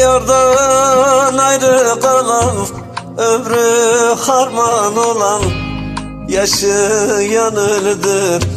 Yardan ayrı kalan Ömrü harman olan Yaşayan ölüdür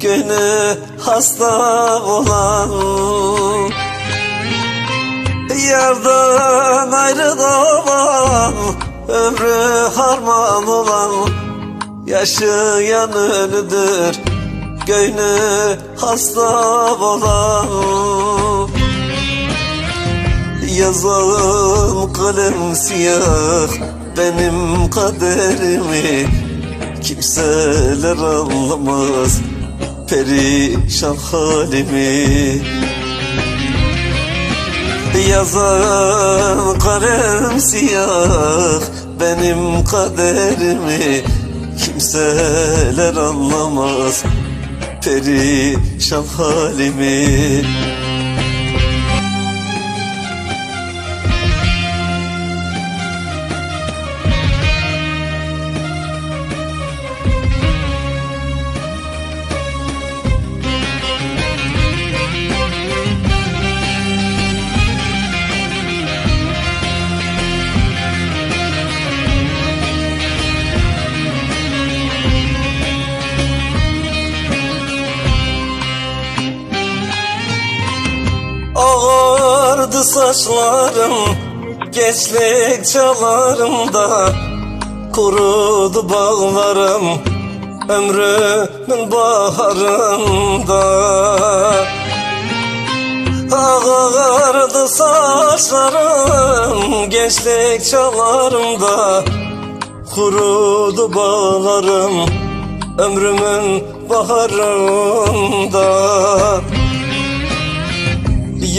Gönlü hasta olan. Yardan ayrı kalan Ömrü harman olan Yaşayan ölüdür Gönlü hasta olan Yazan kalem siyah benim kaderimi. Kimseler anlamaz perişan halimi. Yazan kalem siyah benim kaderimi. Kimseler anlamaz perişan halimi Ağardı saçlarım Gençlik çağlarımda. Kurudu bağlarım Ömrümün baharında. Ağardı saçlarım Gençlik çağlarımda. Kurudu bağlarım Ömrümün baharında